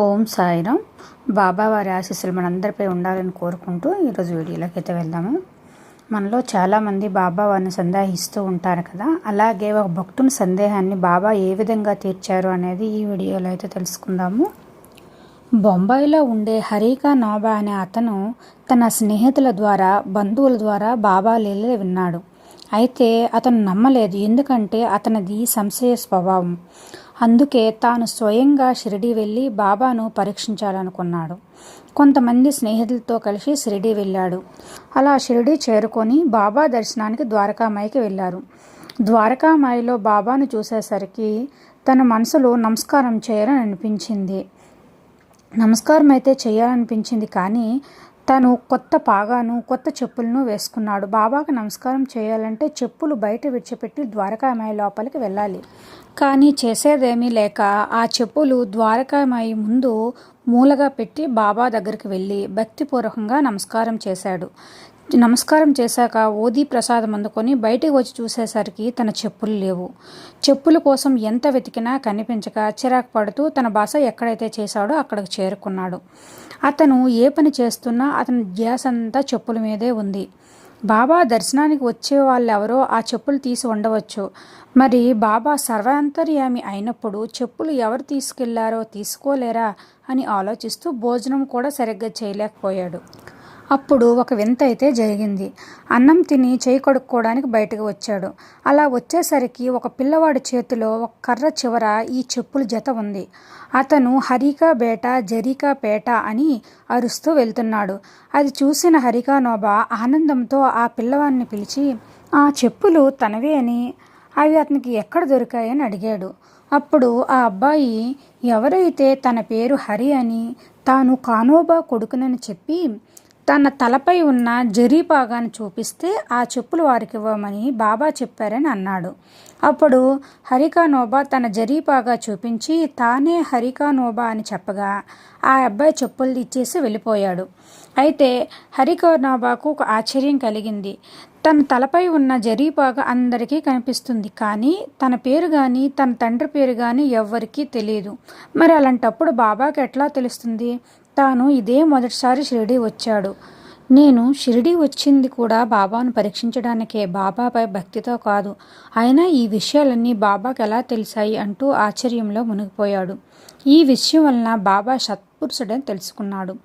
ఓం సాయిరామ్. బాబా వారి ఆశీస్సులు మనందరిపై ఉండాలని కోరుకుంటూ ఈరోజు వీడియోలోకి అయితే వెళ్దాము. మనలో చాలామంది బాబా వారిని సందేహిస్తూ ఉంటారు కదా. అలాగే ఒక భక్తుని సందేహాన్ని బాబా ఏ విధంగా తీర్చారు అనేది ఈ వీడియోలో అయితే తెలుసుకుందాము. బొంబాయిలో ఉండే హరికా నోబా అనే అతను తన స్నేహితుల ద్వారా బంధువుల ద్వారా బాబా లీలలు విన్నాడు. అయితే అతను నమ్మలేదు. ఎందుకంటే అతనిది సంశయ స్వభావం. అందుకే తాను స్వయంగా షిరిడి వెళ్ళి బాబాను పరీక్షించాలనుకున్నాడు. కొంతమంది స్నేహితులతో కలిసి షిరిడి వెళ్ళాడు. అలా షిరిడి చేరుకొని బాబా దర్శనానికి ద్వారకామాయికి వెళ్ళారు. ద్వారకామాయిలో బాబాను చూసేసరికి తన మనసులో నమస్కారం చేయాలని అనిపించింది నమస్కారం అయితే చేయాలనిపించింది కానీ తను కొత్త పాగాను కొత్త చెప్పులను వేసుకున్నాడు. బాబాకి నమస్కారం చేయాలంటే చెప్పులు బయట విడిచిపెట్టి ద్వారకామాయి లోపలికి వెళ్ళాలి. కానీ చేసేదేమీ లేక ఆ చెప్పులు ద్వారకామాయి ముందు మూలగా పెట్టి బాబా దగ్గరికి వెళ్ళి భక్తిపూర్వకంగా నమస్కారం చేశాడు. నమస్కారం చేశాక ఓదీ ప్రసాదం అందుకొని బయటికి వచ్చి చూసేసరికి తన చెప్పులు లేవు. చెప్పుల కోసం ఎంత వెతికినా కనిపించక చిరాకు పడుతూ తన భాష ఎక్కడైతే చేశాడో అక్కడికి చేరుకున్నాడు. అతను ఏ పని చేస్తున్నా అతని ధ్యాస అంతా చెప్పుల మీదే ఉంది. బాబా దర్శనానికి వచ్చే వాళ్ళు ఎవరో ఆ చెప్పులు తీసి ఉండవచ్చు. మరి బాబా సర్వాంతర్యామి అయినప్పుడు చెప్పులు ఎవరు తీసుకెళ్ళారో తీసుకోలేరా అని ఆలోచిస్తూ భోజనం కూడా సరిగ్గా చేయలేకపోయాడు. అప్పుడు ఒక వింత అయితే జరిగింది. అన్నం తిని చేయి కడుక్కోవడానికి బయటకు వచ్చాడు. అలా వచ్చేసరికి ఒక పిల్లవాడి చేతిలో ఒక కర్ర చివర ఈ చెప్పుల జత ఉంది. అతను హరికా బేట జరికా పేట అని అరుస్తూ వెళ్తున్నాడు. అది చూసిన హరికా నోబా ఆనందంతో ఆ పిల్లవాడిని పిలిచి ఆ చెప్పులు తనవే అని అవి అతనికి ఎక్కడ దొరికాయని అడిగాడు. అప్పుడు ఆ అబ్బాయి ఎవరైతే తన పేరు హరి అని తాను కానోబా కొడుకునని చెప్పి తన తలపై ఉన్న జరీపాగాను చూపిస్తే ఆ చెప్పులు వారికి ఇవ్వమని బాబా చెప్పారని అన్నాడు. అప్పుడు హరికానోబా తన జరీపాగా చూపించి తానే హరికానోబా అని చెప్పగా ఆ అబ్బాయి చెప్పులు ఇచ్చేసి వెళ్ళిపోయాడు. అయితే హరికానోబాకు ఒక ఆశ్చర్యం కలిగింది. తన తలపై ఉన్న జరీపాగా అందరికీ కనిపిస్తుంది. కానీ తన పేరు కానీ తన తండ్రి పేరు కానీ ఎవ్వరికీ తెలియదు మరి అలాంటప్పుడు బాబాకి ఎట్లా తెలుస్తుంది? తాను ఇదే మొదటిసారి షిరిడి వచ్చాడు. నేను షిరిడి వచ్చింది కూడా బాబాను పరీక్షించడానికే. బాబాపై భక్తితో కాదు. అయినా ఈ విషయాలన్నీ బాబాకి ఎలా తెలిసాయి అంటూ ఆశ్చర్యంలో మునిగిపోయాడు. ఈ విషయం వలన బాబా సత్పురుషుడని తెలుసుకున్నాడు.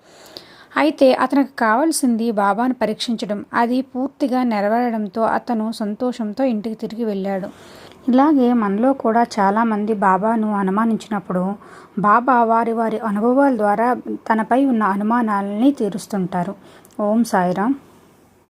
అయితే అతనికి కావాల్సింది బాబాను పరీక్షించడం. అది పూర్తిగా నెరవేరడంతో అతను సంతోషంతో ఇంటికి తిరిగి వెళ్ళాడు. ఇలాగే మనలో కూడా చాలామంది బాబాను అనుమానించినప్పుడు బాబా వారి వారి అనుభవాల ద్వారా తనపై ఉన్న అనుమానాలని తీరుస్తుంటారు. ఓం సాయిరామ్.